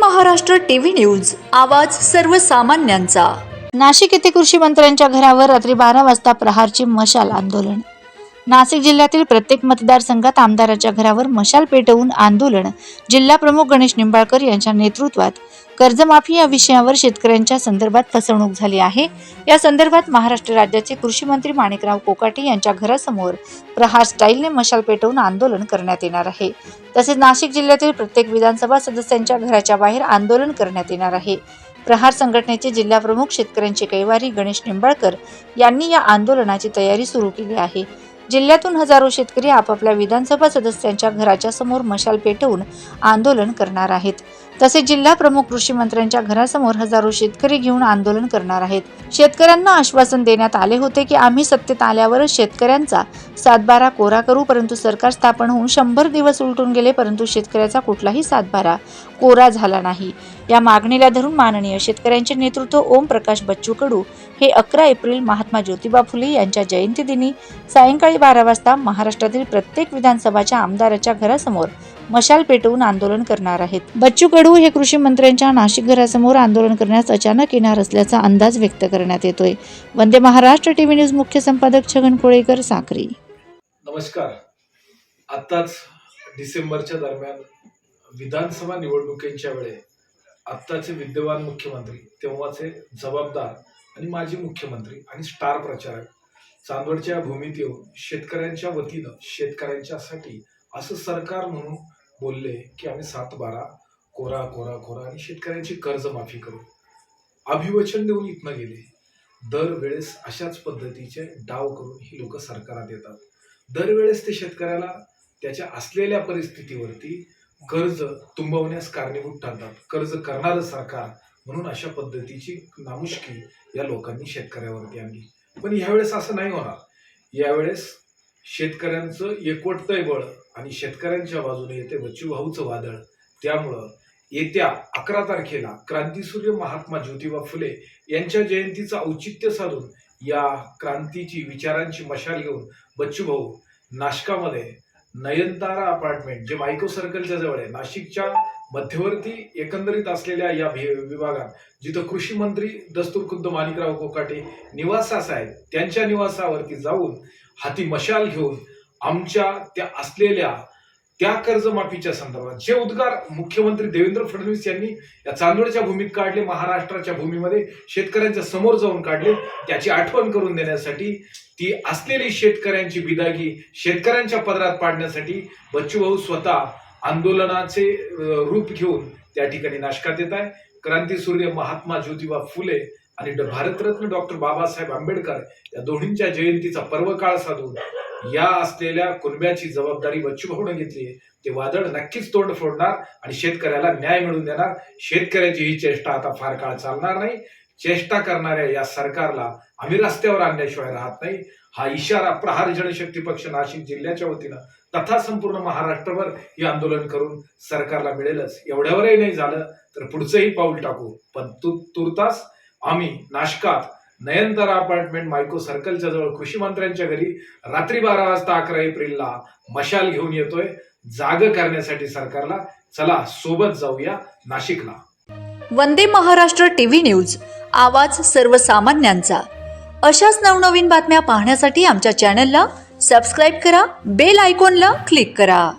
Maharashtra TV news. आवाज सर्वसामान्यांचा. नाशिक येथे कृषी मंत्र्यांच्या घरावर रात्री बारा वाजता प्रहारची मशाल आंदोलन. नाशिक जिल्ह्यातील प्रत्येक मतदारसंघात आमदाराच्या घरावर मशाल पेटवून आंदोलन. जिल्हा प्रमुख गणेश निंबाळकर यांच्या नेतृत्वात कर्जमाफी या विषयावर शेतकऱ्यांच्या संदर्भात फसवणूक झाली आहे. या संदर्भात महाराष्ट्र राज्याचे कृषी मंत्री माणिकराव कोकाटे यांच्या घरासमोर प्रहार स्टाईलने मशाल पेटवून आंदोलन करण्यात येणार आहे. तसेच नाशिक जिल्ह्यातील प्रत्येक विधानसभा सदस्यांच्या घराच्या बाहेर आंदोलन करण्यात येणार आहे. प्रहार संघटनेचे जिल्हाप्रमुख शेतकऱ्यांचे कैवारी गणेश निंबाळकर यांनी या आंदोलनाची तयारी सुरू केली आहे. जिल्ह्यातून हजारो शेतकरी आपापल्या विधानसभा सदस्यांच्या घराच्या समोर मशाल पेटवून आंदोलन करणार आहेत. तसेच जिल्हा प्रमुख कृषी मंत्र्यांच्या घरासमोर हजारो शेतकरी घेऊन आंदोलन करणार आहेत. शेतकऱ्यांना आश्वासन देण्यात आले होते की आम्ही सत्तेत आल्यावरच शेतकऱ्यांचा सातबारा कोरा करू परंतु सरकार स्थापन होऊन शंभर दिवस उलटून गेले परंतु शेतकऱ्याचा कुठलाही सातबारा कोरा झाला नाही. या मागणीला धरून माननीय शेतकऱ्यांचे नेतृत्व ओम प्रकाश बच्चू कडू हे अकरा एप्रिल महात्मा ज्योतिबा फुले यांच्या जयंतीदिनी सायंकाळी बारा वाजता महाराष्ट्रातील प्रत्येक विधानसभाच्या आमदाराच्या घरासमोर मशाल पेटवून आंदोलन करणार आहेत. बच्चू कडू हे कृषी मंत्र्यांच्या नाशिक घरासमोर आंदोलन करण्यास अचानक येणार असल्याचा अंदाज व्यक्त करण्यात येतोय. वंदे महाराष्ट्र टीव्ही न्यूज मुख्य संपादक छगन कोळेकर साखरी नमस्कार. आत्ताच डिसेंबरच्या दरम्यान विधानसभा निवडणुकींच्या वेळे आत्ताचे विद्यमान मुख्यमंत्री तेव्हाचे जबाबदार आणि माजी मुख्यमंत्री आणि स्टार प्रचारक चांदवडच्या भूमीत येऊन शेतकऱ्यांच्या वतीनं शेतकऱ्यांच्यासाठी असं सरकार म्हणून बोलले की आम्ही सात बारा कोरा कोरा कोरा आणि शेतकऱ्यांची कर्जमाफी करू. अभिवचन देऊन इथनं गेले. दरवेळेस अशाच पद्धतीचे डाव करून ही लोक सरकारात येतात. दरवेळेस ते शेतकऱ्याला त्याच्या असलेल्या परिस्थितीवरती कर्ज तुंबवण्यास कारणीभूत ठरतात. कर्ज करणारं सरकार म्हणून अशा पद्धतीची नामुष्की या लोकांनी शेतकऱ्यावरती आणली. पण यावेळेस असं नाही होणार. यावेळेस शेतकऱ्यांचं एकवटतंय बळ आणि शेतकऱ्यांच्या बाजूने येते बच्चूभाऊचं वादळ. त्यामुळं येत्या अकरा तारखेला क्रांतीसूर्य महात्मा ज्योतिबा फुले यांच्या जयंतीचं औचित्य साधून या क्रांतीची विचारांची मशाल घेऊन बच्चू भाऊ नाशकामध्ये नयनतारा अपार्टमेंट जे मायको सर्कलच्या जवळ आहे नाशिकच्या मध्यवर्ती एकंदरीत असलेल्या या विभागात जिथं कृषी मंत्री दस्तूर खुद्द माणिकराव कोकाटे निवासास आहेत त्यांच्या निवासावरती जाऊन हाती मशाल घेऊन आमच्या त्या असलेल्या त्या कर्जमाफीच्या संदर्भात जे उद्गार मुख्यमंत्री देवेंद्र फडणवीस यांनी या चांदोडच्या भूमीत काढले महाराष्ट्राच्या भूमीमध्ये शेतकऱ्यांच्या समोर जाऊन काढले त्याची आठवण करून देण्यासाठी ती असलेली शेतकऱ्यांची बिदागी शेतकऱ्यांच्या पदरात पाडण्यासाठी बच्चूभाऊ स्वतः आंदोलनाचे रूप घेऊन त्या ठिकाणी नाशकात येत आहे. क्रांती सूर्य महात्मा ज्योतिबा फुले आणि भारतरत्न डॉक्टर बाबासाहेब आंबेडकर या दोन्हींच्या जयंतीचा पर्व काळ साधून या असलेल्या कुणब्याची जबाबदारी बच्चूभाऊने घेतली ते वादळ नक्कीच तोंड फोडणार आणि शेतकऱ्याला न्याय मिळवून देणार. शेतकऱ्याची ही चेष्टा आता फार काळ चालणार नाही. चेष्टा करणाऱ्या या सरकारला आम्ही रस्त्यावर आणल्याशिवाय राहत नाही. हा इशारा प्रहार जनशक्ती पक्ष नाशिक जिल्ह्याच्या वतीनं तथा संपूर्ण महाराष्ट्रभर हे आंदोलन करून सरकारला मिळेलच. एवढ्यावरही नाही झालं तर पुढचंही पाऊल टाकू. पण तू तुर्तास आम्ही नाशकात नयनतारा अपार्टमेंट मायको सर्कलच्या जवळ कृषी मंत्र्यांच्या घरी रात्री बारा वाजता अकरा एप्रिलला मशाल घेऊन येतोय. जाग करण्यासाठी सरकारला चला सोबत जाऊया नाशिकला. वंदे महाराष्ट्र टीव्ही न्यूज आवाज सर्वसामान्यांचा. अशाच नवनवीन बातम्या पाहण्यासाठी आमच्या चॅनलला सबस्क्राईब करा बेल आयकॉनला क्लिक करा.